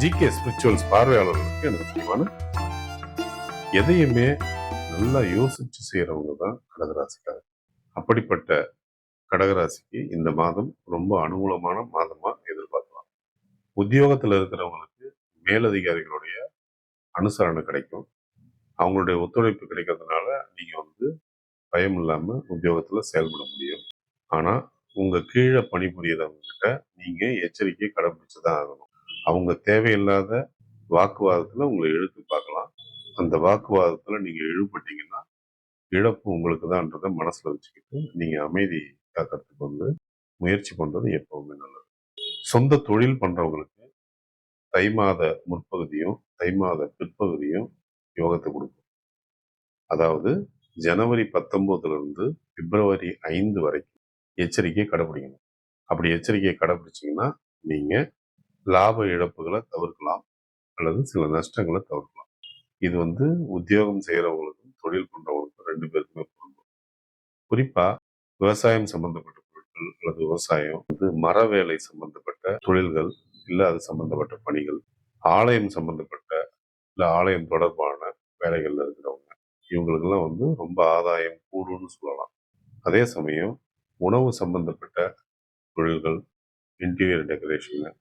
GK spirituals பார்வையாளர்களுக்கு எனக்கு முக்கியமான எதையுமே நல்லா யோசிச்சு செய்யறவங்க தான் கடகராசிக்காக அப்படிப்பட்ட கடகராசிக்கு இந்த மாதம் ரொம்ப அனுகூலமான மாதமா எதிர்பார்க்கலாம். உத்தியோகத்துல இருக்கிறவங்களுக்கு மேலதிகாரிகளுடைய அனுசரணை கிடைக்கும். அவங்களுடைய ஒத்துழைப்பு கிடைக்கிறதுனால நீங்க வந்து பயம் இல்லாம உத்தியோகத்துல செயல்பட முடியும். ஆனா உங்க கீழே பணிபுரியறவங்க கிட்ட நீங்க எச்சரிக்கையை கடைபிடிச்சுதான் ஆகணும். அவங்க தேவையில்லாத வாக்குவாதத்துல உங்களை இழுத்து பார்க்கலாம். அந்த வாக்குவாதத்துல நீங்க இழுபட்டீங்கன்னா இழப்பு உங்களுக்கு தான்றதை மனசுல வச்சுக்கிட்டு நீங்க அமைதி காக்கிறதுக்கு வந்து முயற்சி பண்றது எப்பவுமே நல்லது. சொந்த தொழில் பண்றவங்களுக்கு தை மாத முற்பகுதியும் தை மாத பிற்பகுதியும் யோகத்தை கொடுக்கும். அதாவது ஜனவரி பத்தொன்பதுல இருந்து பிப்ரவரி ஐந்து வரைக்கும் எச்சரிக்கையை கடைபிடிக்கணும். அப்படி எச்சரிக்கையை கடைபிடிச்சிங்கன்னா நீங்கள் லாப இழப்புகளை தவிர்க்கலாம் அல்லது சில நஷ்டங்களை தவிர்க்கலாம். இது வந்து உத்தியோகம் செய்கிறவங்களுக்கும் தொழில் பண்ணுறவங்களுக்கும் ரெண்டு பேருக்குமே பொருந்தும். குறிப்பாக விவசாயம் சம்பந்தப்பட்ட பொருட்கள் அல்லது விவசாயம் வந்து மர வேலை சம்பந்தப்பட்ட தொழில்கள் இல்லை அது சம்பந்தப்பட்ட பணிகள் ஆலயம் சம்பந்தப்பட்ட இல்லை ஆலயம் தொடர்பான வேலைகளில் இருக்கிறவங்க இவங்களுக்கெல்லாம் வந்து ரொம்ப ஆதாயம் கூடும்னு சொல்லலாம். அதே சமயம் உணவு சம்பந்தப்பட்ட தொழில்கள் இன்டீரியர் டெக்கரேஷனு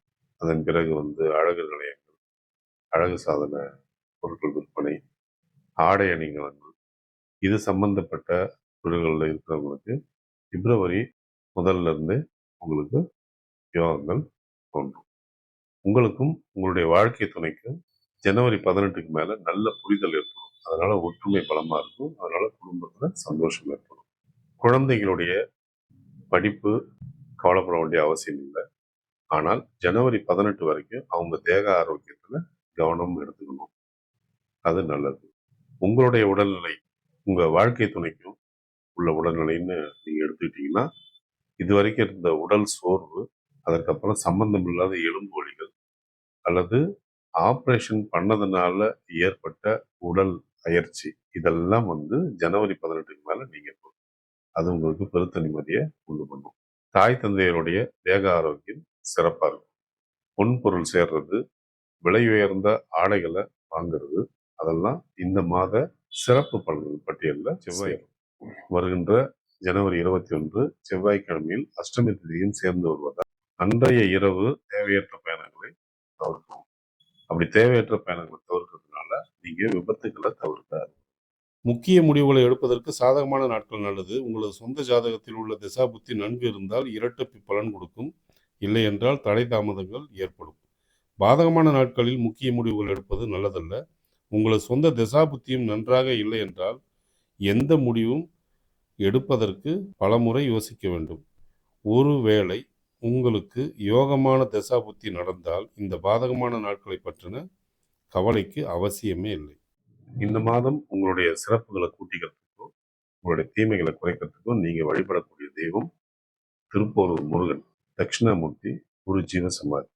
அதன் பிறகு வந்து அழகு நிலையங்கள் அழகு சாதன பொருட்கள் விற்பனை ஆடை அணிகலன்கள் இது சம்பந்தப்பட்ட தொழில்களில் இருக்கிறவங்களுக்கு பிப்ரவரி முதல்ல இருந்து உங்களுக்கு யோகங்கள் தோன்றும். உங்களுக்கும் உங்களுடைய வாழ்க்கை துணைக்கும் ஜனவரி பதினெட்டுக்கு மேலே நல்ல புரிதல் ஏற்படும். அதனால் ஒற்றுமை பலமாக இருக்கும். அதனால் குடும்பத்தில் சந்தோஷம் ஏற்படும். குழந்தைகளுடைய படிப்பு கவலைப்பட வேண்டிய அவசியம் இல்லை. ஆனால் ஜனவரி பதினெட்டு வரைக்கும் அவங்க தேக ஆரோக்கியத்தில் கவனம் எடுத்துக்கணும். அது நல்லது. உங்களுடைய உடல்நிலை உங்கள் வாழ்க்கை துணைக்கும் உள்ள உடல்நிலைன்னு நீங்கள் எடுத்துக்கிட்டீங்கன்னா இது வரைக்கும் இருந்த உடல் சோர்வு அதற்கப்புறம் சம்பந்தம் இல்லாத எலும்பு வலிகள் அல்லது ஆப்ரேஷன் பண்ணதுனால ஏற்பட்ட உடல் அயற்சி இதெல்லாம் வந்து ஜனவரி பதினெட்டுக்கு மேலே நீங்கள் போகும். அது உங்களுக்கு பெருத்த நிம்மதியை உண்டு பண்ணும். தாய் தந்தையருடைய தேக ஆரோக்கியம் சிறப்பா இருக்கும். பொன் பொருள் சேர்றது விலை உயர்ந்த ஆடைகளை வாங்குறது அதெல்லாம் இந்த மாத சிறப்பு பலன்கள் பட்டியலில் செவ்வாய் வருகின்ற ஜனவரி இருபத்தி ஒன்று செவ்வாய்க்கிழமையில் அஷ்டமி திதியும் சேர்ந்து வருவதால் அன்றைய இரவு தேவையற்ற பயணங்களை தவிர்க்கவும். அப்படி தேவையற்ற பயணங்களை தவிர்க்கிறதுனால நீங்க விபத்துக்களை தவிர்க்க முக்கிய முடிவுகளை எடுப்பதற்கு சாதகமான நாட்கள் நல்லது. உங்களது சொந்த ஜாதகத்தில் உள்ள திசாபுத்தி நன்கு இருந்தால் இரட்டப்பு பலன் கொடுக்கும். இல்லை என்றால் தடை தாமதங்கள் ஏற்படும். பாதகமான நாட்களில் முக்கிய முடிவுகள் எடுப்பது நல்லதல்ல. உங்களது சொந்த திசாபுத்தியும் நன்றாக இல்லை என்றால் எந்த முடிவும் எடுப்பதற்கு பலமுறை யோசிக்க வேண்டும். ஒருவேளை உங்களுக்கு யோகமான திசாபுத்தி நடந்தால் இந்த பாதகமான நாட்களை பற்றின கவலைக்கு அவசியமே இல்லை. இந்த மாதம் உங்களுடைய சிறப்புகளை கூட்டிக்கிறதுக்கும் உங்களுடைய தீமைகளை குறைக்கிறதுக்கும் நீங்கள் வழிபடக்கூடிய தெய்வம் திருப்போரூர் முருகன். దక్షిణామూర్తి గురుజీవ సమాధి